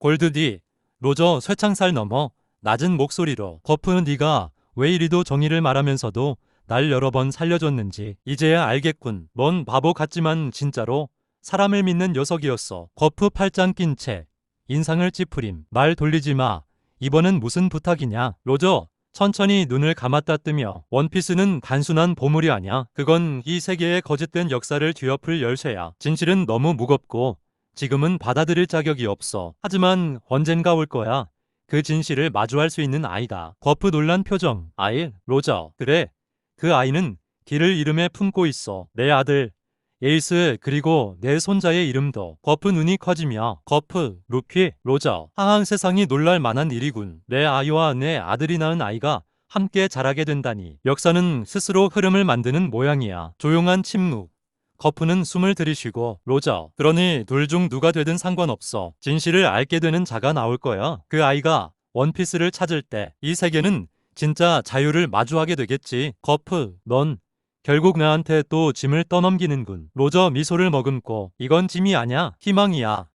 골드디 로저 쇠창살 넘어 낮은 목소리로 거프는 네가 왜 이리도 정의를 말하면서도 날 여러 번 살려줬는지 이제야 알겠군. 넌 바보 같지만 진짜로 사람을 믿는 녀석이었어. 거프 팔짱 낀 채 인상을 찌푸림. 말 돌리지 마. 이번엔 무슨 부탁이냐? 로저 천천히 눈을 감았다 뜨며 원피스는 단순한 보물이 아니야. 그건 이 세계의 거짓된 역사를 뒤엎을 열쇠야. 진실은 너무 무겁고 지금은 받아들일 자격이 없어. 하지만 언젠가 올 거야. 그 진실을 마주할 수 있는 아이가. 거프 놀란 표정. 아이, 로저. 그래. 그 아이는 길을 이름에 품고 있어. 내 아들. 에이스 그리고 내 손자의 이름도 거프 눈이 커지며 거프, 루키, 로저 하한 세상이 놀랄 만한 일이군 내 아이와 내 아들이 낳은 아이가 함께 자라게 된다니 역사는 스스로 흐름을 만드는 모양이야 조용한 침묵 거프는 숨을 들이쉬고 로저 그러니 둘 중 누가 되든 상관없어 진실을 알게 되는 자가 나올 거야 그 아이가 원피스를 찾을 때 이 세계는 진짜 자유를 마주하게 되겠지 거프 넌 결국 나한테 또 짐을 떠넘기는군. 로저 미소를 머금고 이건 짐이 아냐 희망이야.